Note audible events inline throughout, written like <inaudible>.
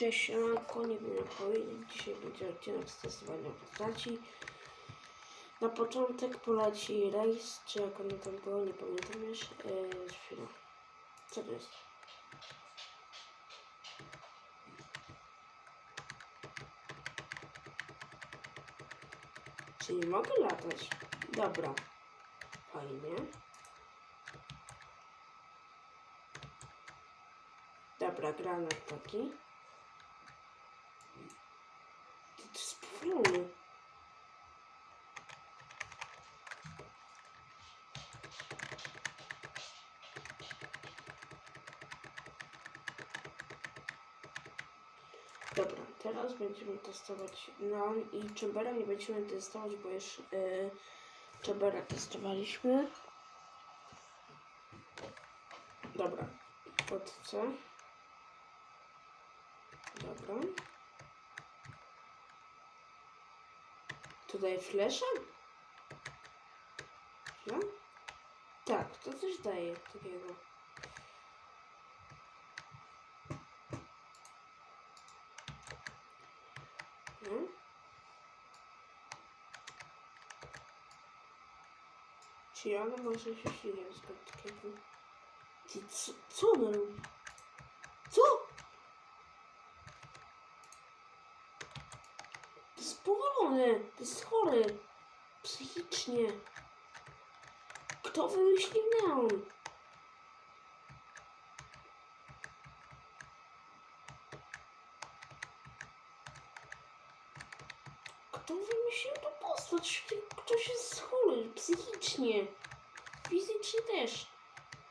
Cześć, siemanko, nie wiem jak powiedzieć, dzisiaj będzie odcinek z testowania postaci. Na początek poleci rejs, czy jak ono tam było, nie pamiętam już. Yy, chwila. Co to jest? Czy nie mogę latać? Dobra. Fajnie. Dobra, granat taki. To powolony. Dobra, teraz będziemy testować Neon i Chambera nie będziemy testować, bo już yy, testowaliśmy. Dobra, pod C. Daje takiego. No. Czy ona może się śmieje z takiego? Ty, co, co ona robi? To jest chory. Psychicznie. Kto wymyślił neon? Kto wymyślił tą postać? Ktoś jest chory, psychicznie. Fizycznie też.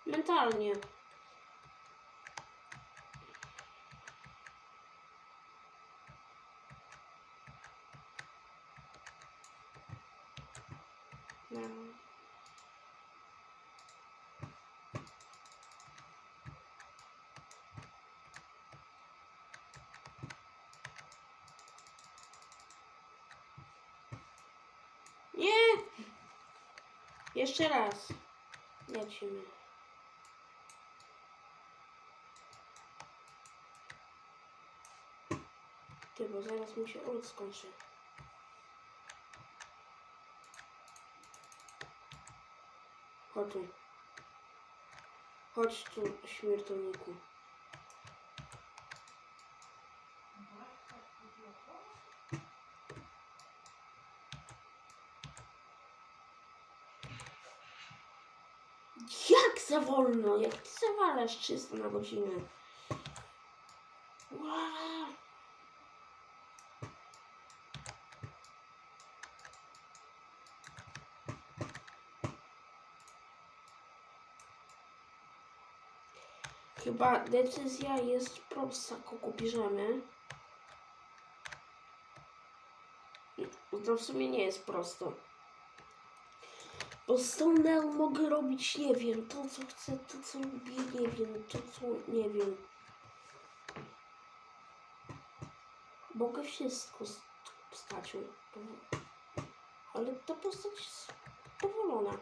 Mentalnie. No. Nie! Jeszcze raz. Lecimy. Ty, bo zaraz mi się ult skończy. Chodź tu. Chodź tu, śmiertelniku. Jak za wolno? Jak ty zawalasz 300 na godzinę? Chyba decyzja jest prosta, kogo bierzemy. To w sumie nie jest prosto. Bo z tą Neo mogę robić, nie wiem, to co chcę, to co lubię, nie wiem, to co, nie wiem. Mogę wszystko z postacią. Ale ta postać jest powolona.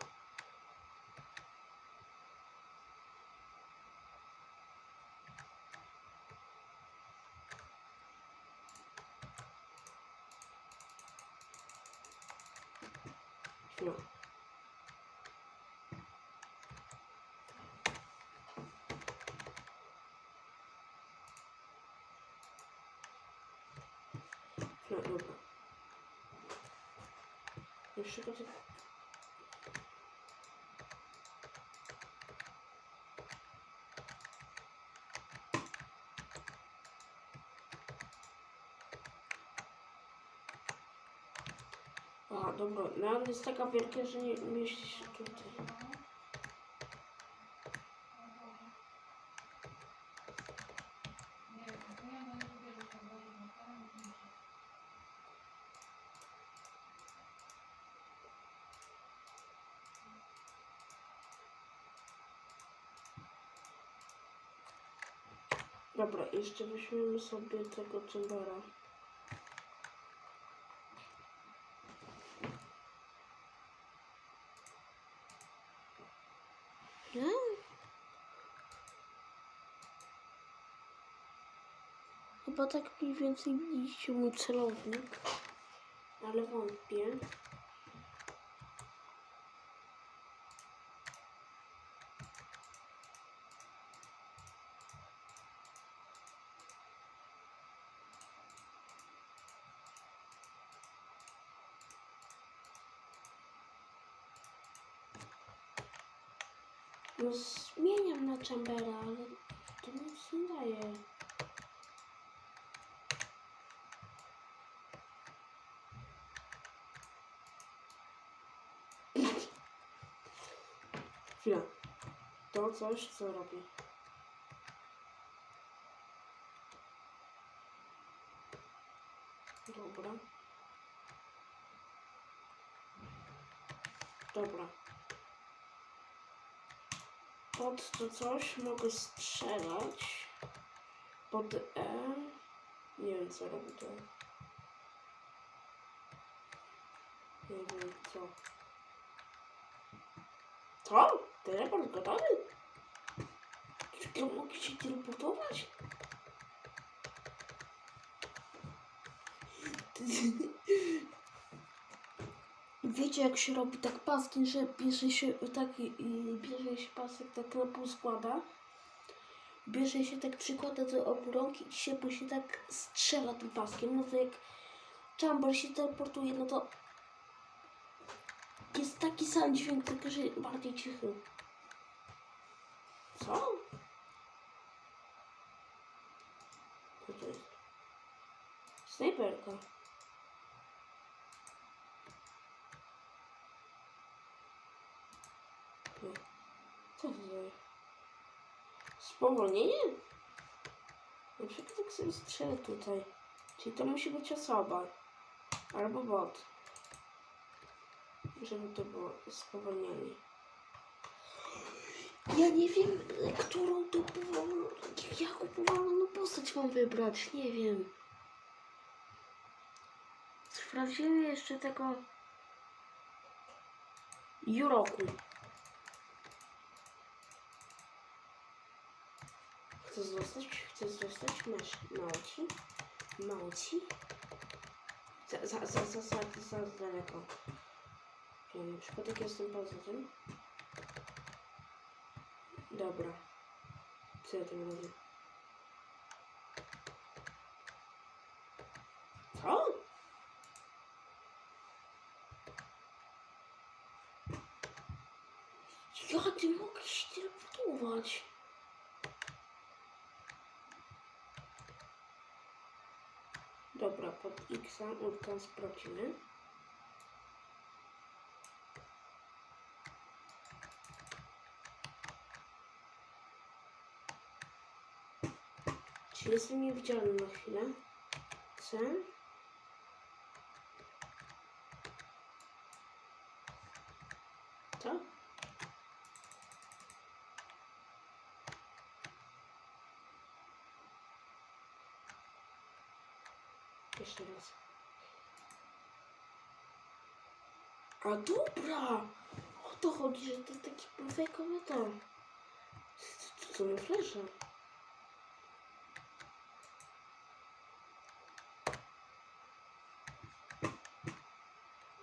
No. No dobra. Go A, dobra, no jest taka wielka, że nie mieści się tutaj. Dobra, jeszcze weźmiemy sobie tego czembera. Chyba tak mniej więcej widzicie mój celownik. Ale wątpię. No zmieniam na Chambera, ale to nic nie daje. Chwila. To coś, co robi. Dobra. Dobra. Pod to coś mogę strzelać. Pod E. Nie wiem co robi to. Nie wiem co. Co? Teleport gotowy? Czy mogę się teleportować? <laughs> Wiecie jak się robi tak paskiem, że bierze się taki, bierze się pasek tak na pół składa, bierze się tak przykłada do obu rąk i się później tak strzela tym paskiem, no to jak Chamber się teleportuje, no to jest taki sam dźwięk, tylko że bardziej cichy. Co? Co to jest? Snajperka. Nie. Co to jest? Spowolnienie? Na przykład tak sobie strzelę tutaj. Czyli to musi być osoba. Albo bot. Żeby to było spowolnienie. Ja nie wiem, którą to powolną, jaką powolną postać mam wybrać. Nie wiem. Sprawdzimy jeszcze tego Juroku. Chcę zostać, chcę zostać masz małci. Małci. Za, za, za, za, za, za daleko. Nie wiem, przypadek jestem poza tym. Dobra. Co ja tym robię? Co? Jak ty mogę się teleportować? Dobra, pod X ultra sprawdzimy. Czy jestem niewidzialny na chwilę? C. Co? Jeszcze raz. A dobra! O to chodzi, że to taki perfekowy to. Co, co my flesze?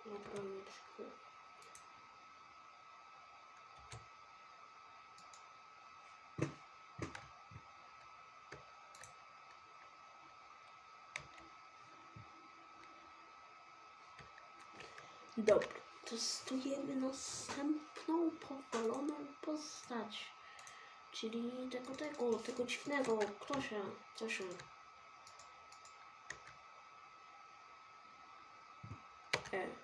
Dobra, nie przyszło. Dobra, testujemy następną powaloną postać. Czyli tego, tego, tego dziwnego, Ktosia, Cosia. E.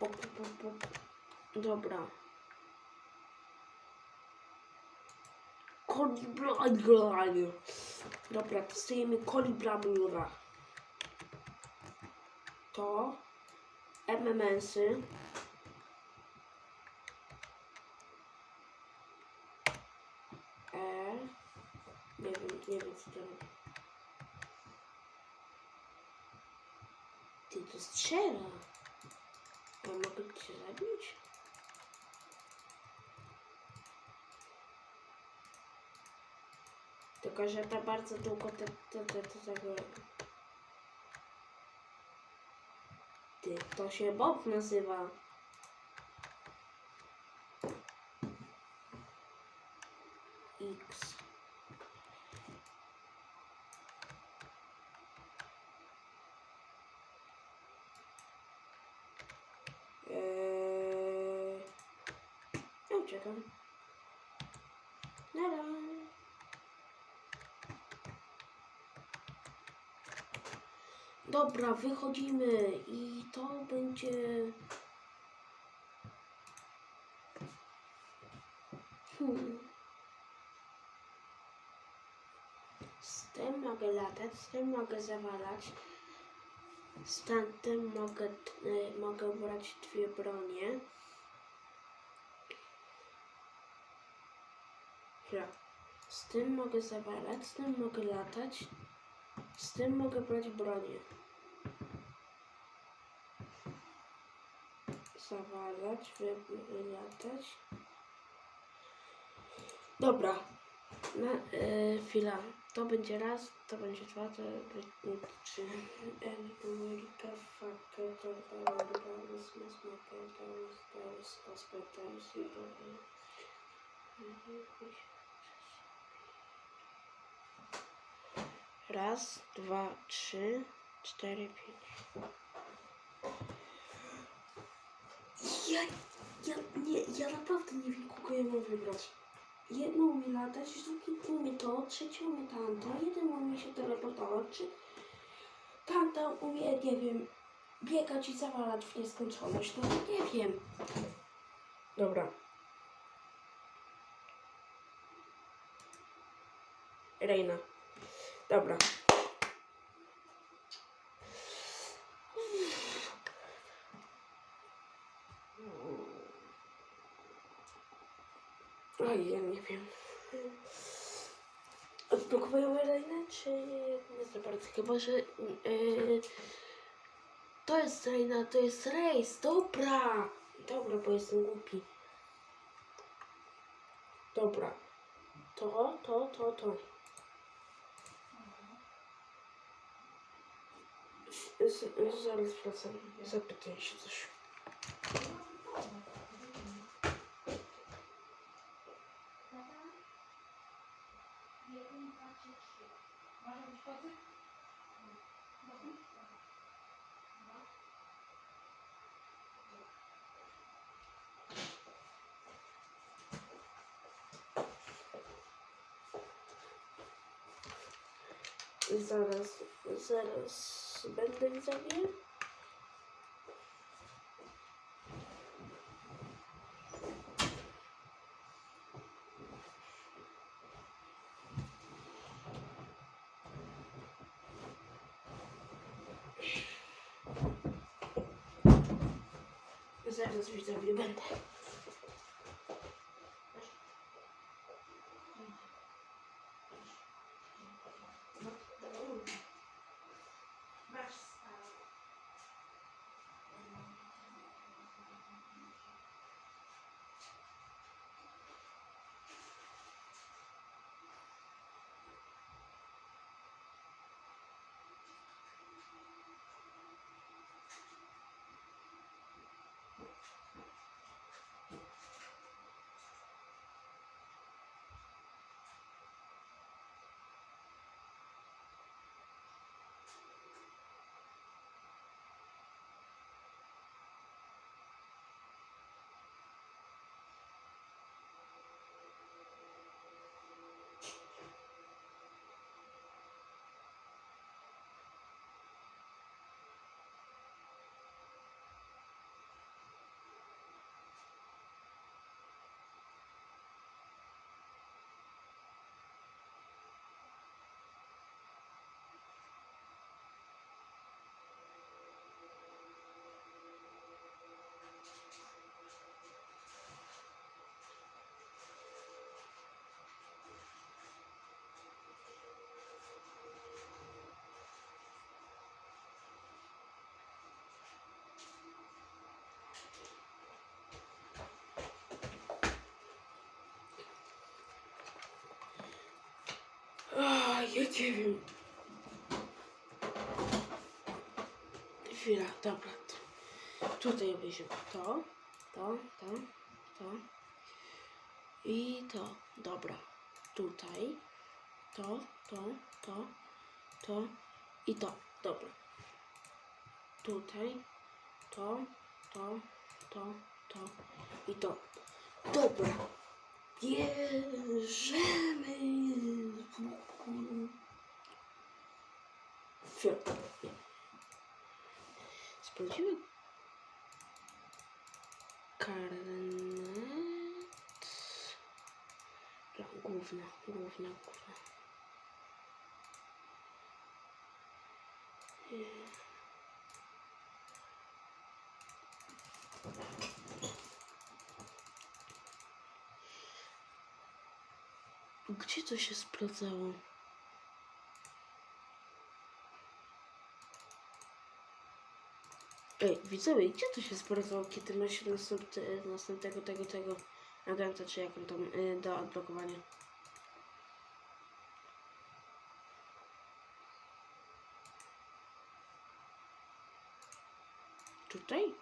Pop, pop, pop. Dobra. Koliblabior. Dobra, testujemy kolibrabiora. To MMS-y. E. Nie wiem, nie wiem co to robi. Ty to strzela. Ja mogę cię zabić? Tylko, że to bardzo długo to, to, to, to tego... Ty, to się Bob nazywa. X. Eee... Ja uciekam. Dobra, wychodzimy i to będzie... Hmm. Z tym mogę latać, z tym mogę zawalać. Z tamtym mogę, y, mogę brać dwie bronie. Chwila. Z tym mogę zawalać, z tym mogę latać. Z tym mogę brać bronię. Zawalać, wy, wylatać. Dobra. Na, e, chwila. To będzie raz, to będzie dwa, to będzie trzy. Raz, dwa, trzy, cztery, pięć. Ja, ja, nie, ja naprawdę nie wiem, kogo ja mam wybrać. Jedną umie latać, drugi umie to, trzeci umie tamto, jeden umie się teleportować, czy tamta umie, nie wiem, biegać i zawalać w nieskończoność. No nie wiem. Dobra. Reina. Dobra. Oj, ja nie wiem. Odblokowujemy Reinę, czy nie za bardzo? Chyba, że yy, to jest Reina, to jest rejs. Dobra. Dobra, bo jestem głupi. Dobra. To, to, to, to. Z, zaraz wracam. Zapytaj się coś. Zaraz, zaraz będę widzowie. Zaraz widzowie będę. Ja nie wiem. Chwila, dobra. Tutaj obejrzymy to, to, to, to i to. Dobra. Tutaj to, to, to, to i to. Dobra. Tutaj to, to, to, to i to. Dobra. Bierzemy. Sprawdzimy. Karnet. Główna, główna, główna. Gdzie to się sprawdzało? Ej, widzowie, gdzie to się sprawdzało, kiedy ma się następny, następnego tego, tego agenta, czy jak on tam y, do odblokowania? Tutaj?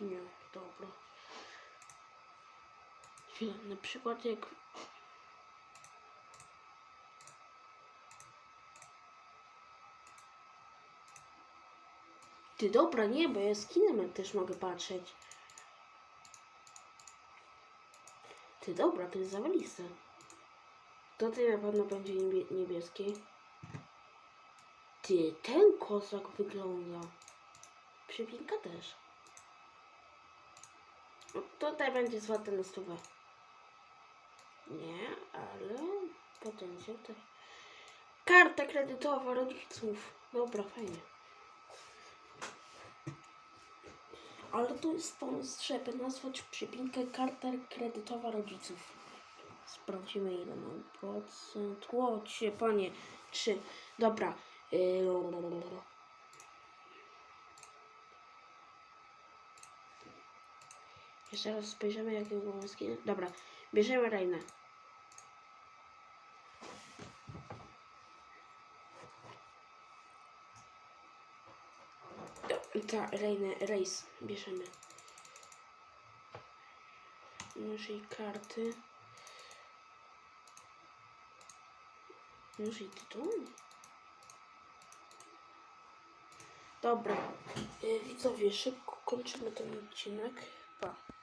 Nie, dobra. Na przykład jak... Ty, dobra, nie, bo ja z kinem też mogę patrzeć. Ty, dobra, to jest zawaliste. Tutaj na pewno będzie niebie niebieski. Ty, ten kozak wygląda. Przypinka też. No, tutaj będzie złote na stówę. Nie, ale potencjał też. Karta kredytowa rodziców. Dobra, fajnie. Ale to jest pomysł, żeby nazwać przypinkę karta kredytowa rodziców. Sprawdzimy ile mam procent. Łocie, panie. Trzy. Dobra. Jeszcze raz spojrzymy jakie skiny. Dobra, bierzemy Reinę. Ta, Reinę, Rejs bierzemy. I karty. Nóż i tytuł. Dobra, y, widzowie, szybko kończymy ten odcinek. Pa.